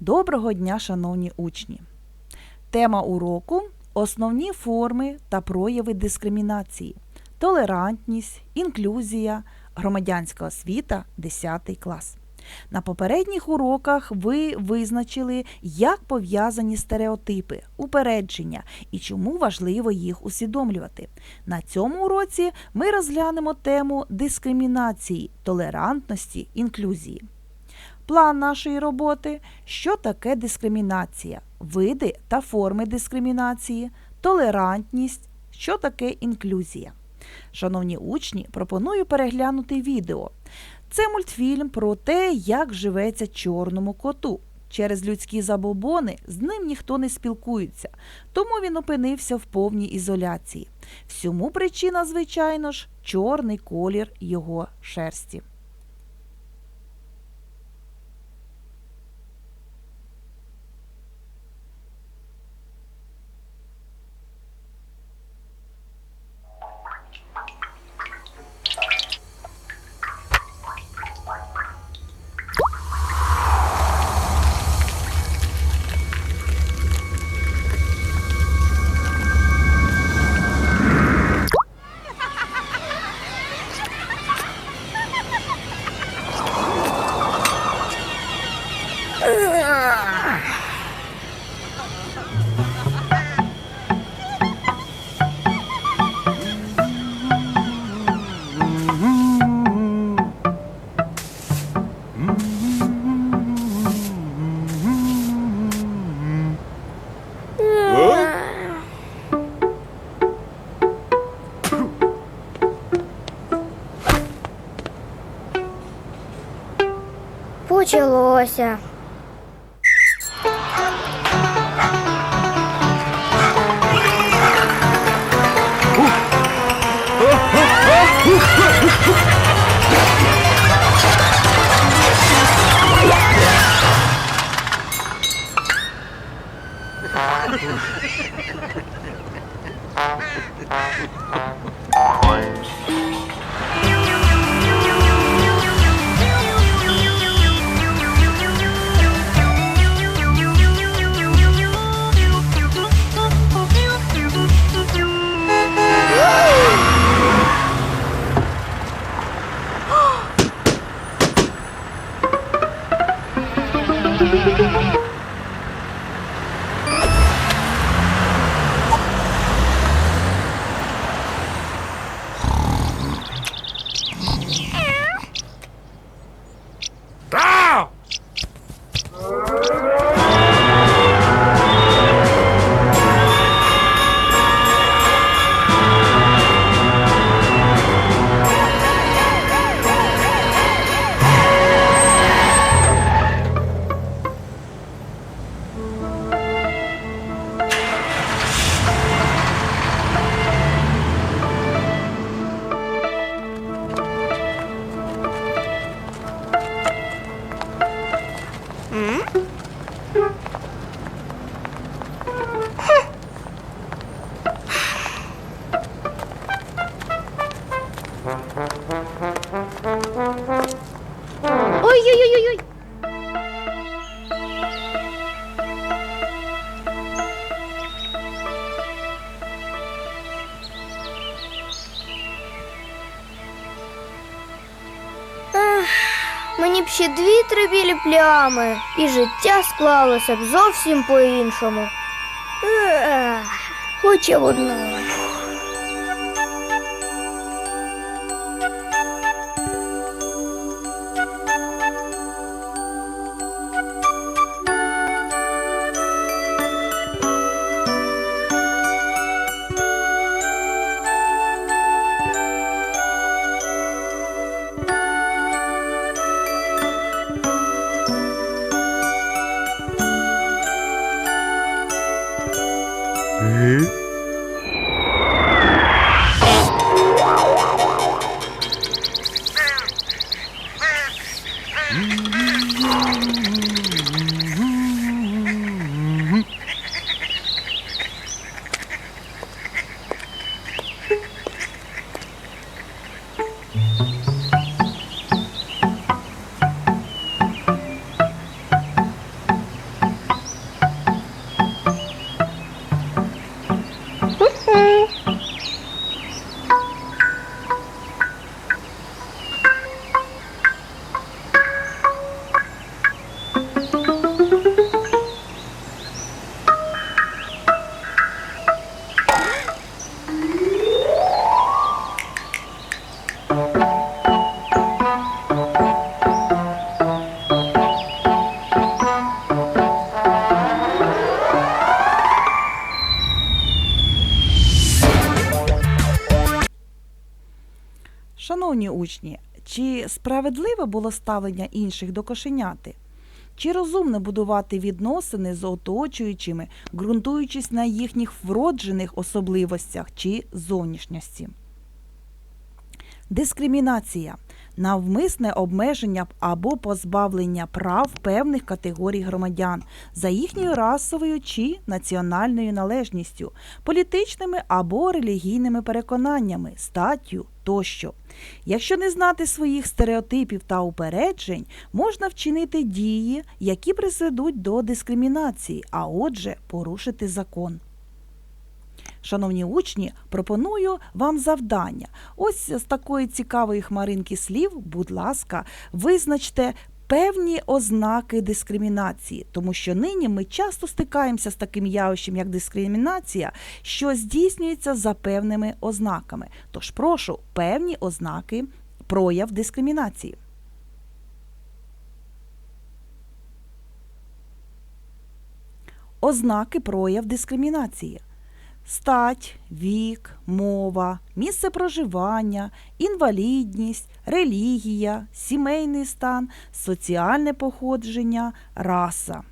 Доброго дня, шановні учні! Тема уроку основні форми та прояви дискримінації, толерантність, інклюзія, громадянська освіта 10 клас. На попередніх уроках ви визначили, як пов'язані стереотипи, упередження і чому важливо їх усвідомлювати. На цьому уроці ми розглянемо тему дискримінації, толерантності, інклюзії. План нашої роботи що таке дискримінація, види та форми дискримінації, толерантність, що таке інклюзія. Шановні учні, пропоную переглянути відео. Це мультфільм про те, як живеться чорному коту. Через людські забобони з ним ніхто не спілкується, тому він опинився в повній ізоляції. Всьому причина, звичайно ж, чорний колір його шерсті. Почалося. Мені б ще дві-три білі плями, і життя склалося б зовсім по-іншому. Хоча б учні, чи справедливе було ставлення інших до кошеняти? Чи розумно будувати відносини з оточуючими, ґрунтуючись на їхніх вроджених особливостях чи зовнішності? Дискримінація навмисне обмеження або позбавлення прав певних категорій громадян за їхньою расовою чи національною належністю, політичними або релігійними переконаннями, статтю тощо. Якщо не знати своїх стереотипів та упереджень, можна вчинити дії, які призведуть до дискримінації, а отже, порушити закон. Шановні учні, пропоную вам завдання. Ось з такої цікавої хмаринки слів, будь ласка, визначте певні ознаки дискримінації, тому що нині ми часто стикаємося з таким явищем, як дискримінація, що здійснюється за певними ознаками. Тож прошу певні ознаки прояв дискримінації. Ознаки прояв дискримінації. Стать, вік, мова, місце проживання, інвалідність, релігія, сімейний стан, соціальне походження, раса.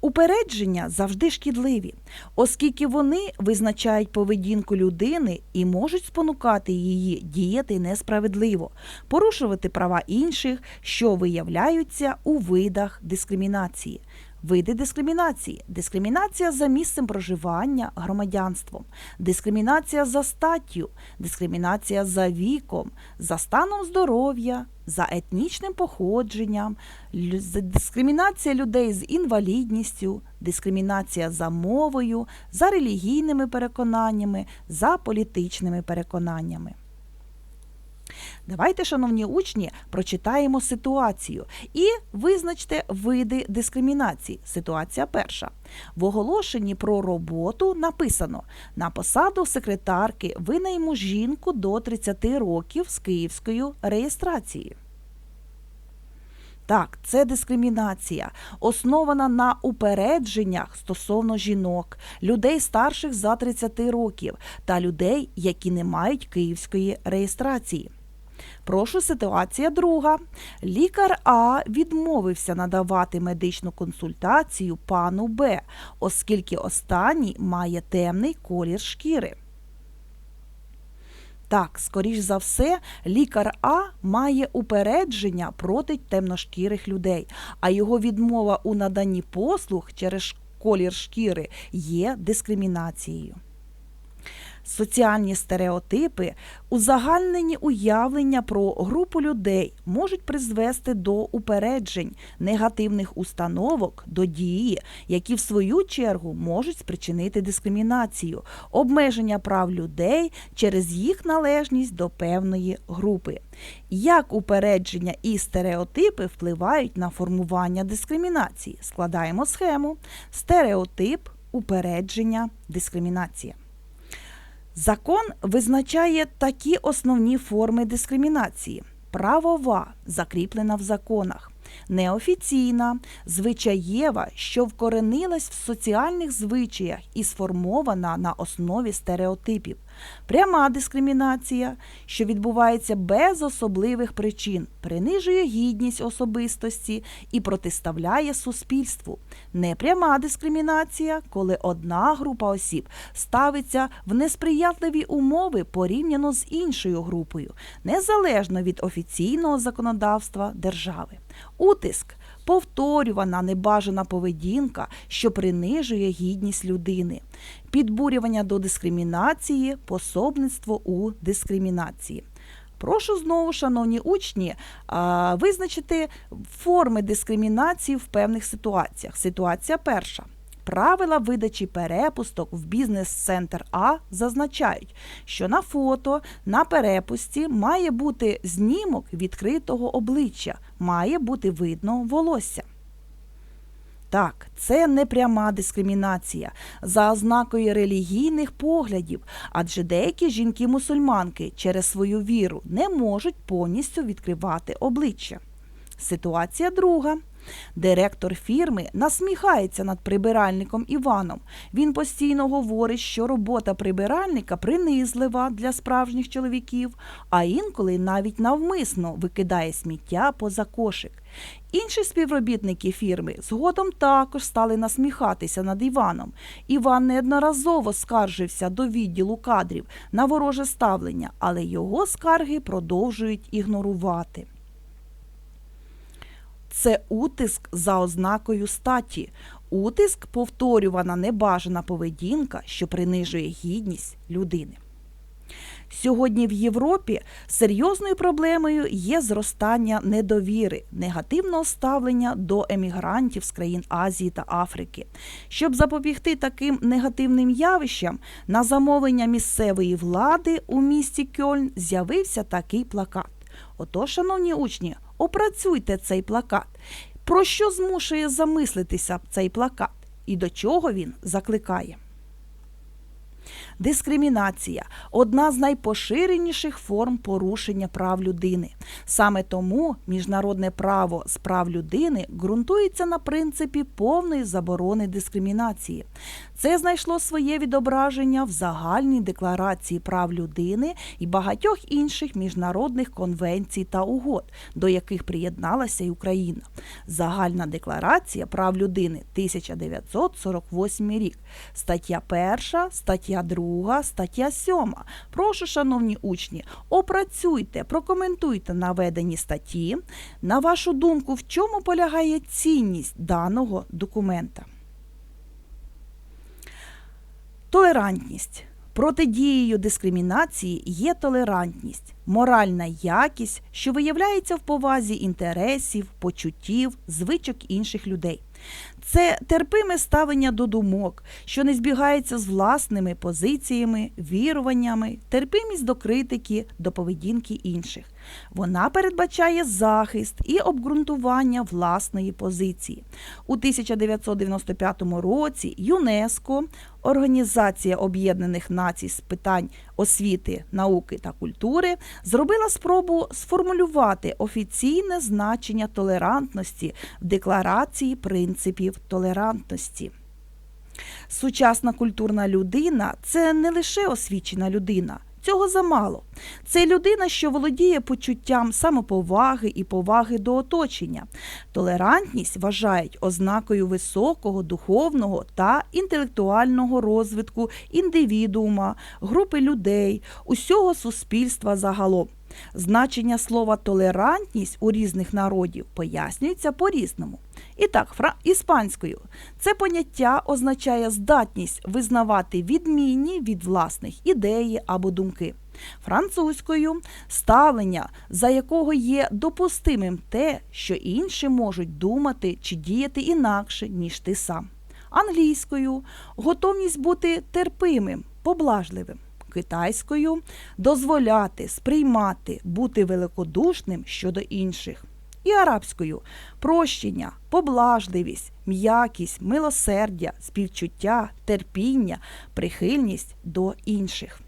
Упередження завжди шкідливі, оскільки вони визначають поведінку людини і можуть спонукати її діяти несправедливо, порушувати права інших, що виявляються у видах дискримінації. Види дискримінації: дискримінація за місцем проживання громадянством, дискримінація за статтю, дискримінація за віком, за станом здоров'я, за етнічним походженням, дискримінація людей з інвалідністю, дискримінація за мовою, за релігійними переконаннями, за політичними переконаннями. Давайте, шановні учні, прочитаємо ситуацію і визначте види дискримінації. Ситуація перша. В оголошенні про роботу написано: на посаду секретарки винайму жінку до 30 років з київською реєстрацією. Так, це дискримінація, основана на упередженнях стосовно жінок, людей старших за 30 років та людей, які не мають київської реєстрації. Прошу ситуація друга. Лікар А відмовився надавати медичну консультацію пану Б, оскільки останній має темний колір шкіри. Так, скоріш за все, лікар А має упередження проти темношкірих людей, а його відмова у наданні послуг через колір шкіри є дискримінацією. Соціальні стереотипи, узагальнені уявлення про групу людей можуть призвести до упереджень, негативних установок, до дії, які в свою чергу можуть спричинити дискримінацію, обмеження прав людей через їх належність до певної групи. Як упередження і стереотипи впливають на формування дискримінації? Складаємо схему. Стереотип, упередження, дискримінація. Закон визначає такі основні форми дискримінації: правова, закріплена в законах, неофіційна, звичаєва, що вкоренилась в соціальних звичаях і сформована на основі стереотипів, пряма дискримінація, що відбувається без особливих причин, принижує гідність особистості і протиставляє суспільству. Непряма дискримінація, коли одна група осіб ставиться в несприятливі умови порівняно з іншою групою, незалежно від офіційного законодавства держави. Утиск повторювана небажана поведінка, що принижує гідність людини, підбурювання до дискримінації, пособництво у дискримінації. Прошу знову, шановні учні, визначити форми дискримінації в певних ситуаціях. Ситуація перша. Правила видачі перепусток в бізнес-центр А зазначають, що на фото на перепусті має бути знімок відкритого обличчя, має бути видно волосся. Так, це не пряма дискримінація за ознакою релігійних поглядів, адже деякі жінки-мусульманки через свою віру не можуть повністю відкривати обличчя. Ситуація друга. Директор фірми насміхається над прибиральником Іваном. Він постійно говорить, що робота прибиральника принизлива для справжніх чоловіків, а інколи навіть навмисно викидає сміття поза кошик. Інші співробітники фірми згодом також стали насміхатися над Іваном. Іван неодноразово скаржився до відділу кадрів на вороже ставлення, але його скарги продовжують ігнорувати. Це утиск за ознакою статі. Утиск повторювана небажана поведінка, що принижує гідність людини. Сьогодні в Європі серйозною проблемою є зростання недовіри, негативного ставлення до емігрантів з країн Азії та Африки. Щоб запобігти таким негативним явищам, на замовлення місцевої влади у місті Кьольн з'явився такий плакат. Отож, шановні учні, опрацюйте цей плакат. Про що змушує замислитися цей плакат і до чого він закликає? Дискримінація одна з найпоширеніших форм порушення прав людини. Саме тому міжнародне право з прав людини ґрунтується на принципі повної заборони дискримінації. Це знайшло своє відображення в загальній декларації прав людини і багатьох інших міжнародних конвенцій та угод, до яких приєдналася й Україна. Загальна декларація прав людини 1948 рік, стаття 1, стаття 2, стаття 7. Прошу, шановні учні, опрацюйте, прокоментуйте наведені статті. На вашу думку, в чому полягає цінність даного документа? Толерантність. Протидією дискримінації є толерантність, моральна якість, що виявляється в повазі інтересів, почуттів, звичок інших людей. Це терпиме ставлення до думок, що не збігається з власними позиціями, віруваннями, терпимість до критики, до поведінки інших. Вона передбачає захист і обґрунтування власної позиції. У 1995 році ЮНЕСКО, Організація Об'єднаних Націй з питань освіти, науки та культури, зробила спробу сформулювати офіційне значення толерантності в декларації принципів толерантності. Сучасна культурна людина це не лише освічена людина. Цього замало. Це людина, що володіє почуттям самоповаги і поваги до оточення. Толерантність вважають ознакою високого духовного та інтелектуального розвитку індивідуума, групи людей, усього суспільства загалом. Значення слова толерантність у різних народів пояснюється по-різному. І так, фра... іспанською це поняття означає здатність визнавати відмінні від власних ідеї або думки. Французькою ставлення, за якого є допустимим те, що інші можуть думати чи діяти інакше, ніж ти сам. Англійською готовність бути терпимим, поблажливим. Китайською дозволяти, сприймати, бути великодушним щодо інших. І арабською прощення, поблажливість, м'якість, милосердя, співчуття, терпіння, прихильність до інших.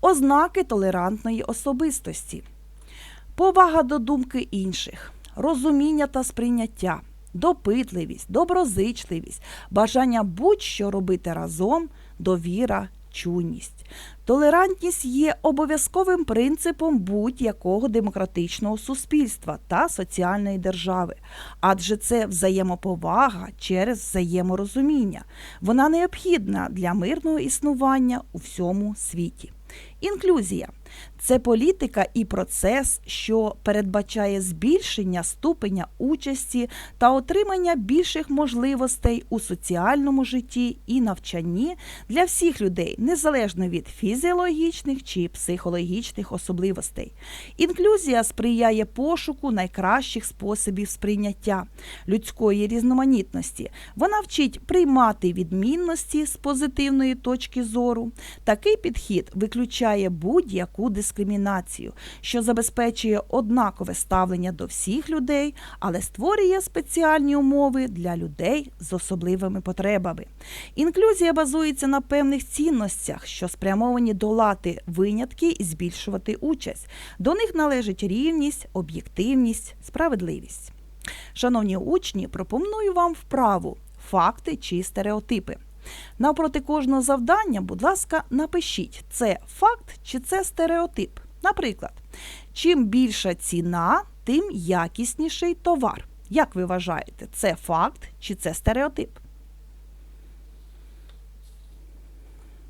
Ознаки толерантної особистості, повага до думки інших, розуміння та сприйняття, допитливість, доброзичливість, бажання будь-що робити разом, довіра, чуйність. Толерантність є обов'язковим принципом будь-якого демократичного суспільства та соціальної держави, адже це взаємоповага через взаєморозуміння. Вона необхідна для мирного існування у всьому світі. Інклюзія це політика і процес, що передбачає збільшення ступеня участі та отримання більших можливостей у соціальному житті і навчанні для всіх людей, незалежно від фізіологічних чи психологічних особливостей. Інклюзія сприяє пошуку найкращих способів сприйняття людської різноманітності. Вона вчить приймати відмінності з позитивної точки зору. Такий підхід виключає будь-яку дискримінацію, що забезпечує однакове ставлення до всіх людей, але створює спеціальні умови для людей з особливими потребами. Інклюзія базується на певних цінностях, що спрямовані долати винятки і збільшувати участь. До них належить рівність, об'єктивність, справедливість. Шановні учні, пропоную вам вправу факти чи стереотипи. Навпроти кожного завдання, будь ласка, напишіть, це факт чи це стереотип. Наприклад, чим більша ціна, тим якісніший товар. Як ви вважаєте, це факт чи це стереотип?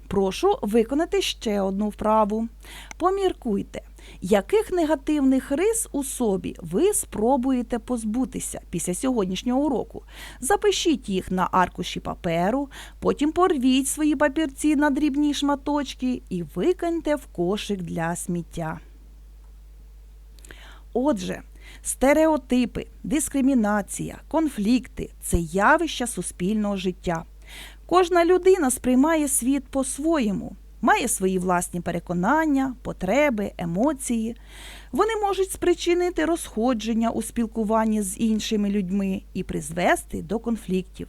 Прошу виконати ще одну вправу. Поміркуйте, яких негативних рис у собі ви спробуєте позбутися після сьогоднішнього уроку. Запишіть їх на аркуші паперу, потім порвіть свої папірці на дрібні шматочки і викиньте в кошик для сміття. Отже, стереотипи, дискримінація, конфлікти це явища суспільного життя. Кожна людина сприймає світ по-своєму, має свої власні переконання, потреби, емоції. Вони можуть спричинити розходження у спілкуванні з іншими людьми і призвести до конфліктів.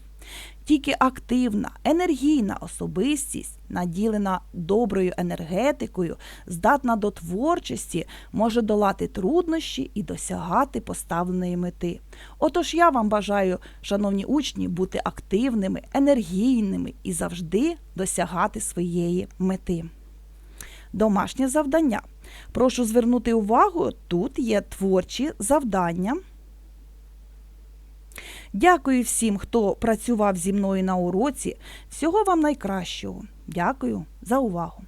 Тільки активна, енергійна особистість, наділена доброю енергетикою, здатна до творчості, може долати труднощі і досягати поставленої мети. Отож я вам бажаю, шановні учні, бути активними, енергійними і завжди досягати своєї мети. Домашнє завдання. Прошу звернути увагу, тут є творчі завдання. Дякую всім, хто працював зі мною на уроці. Всього вам найкращого. Дякую за увагу.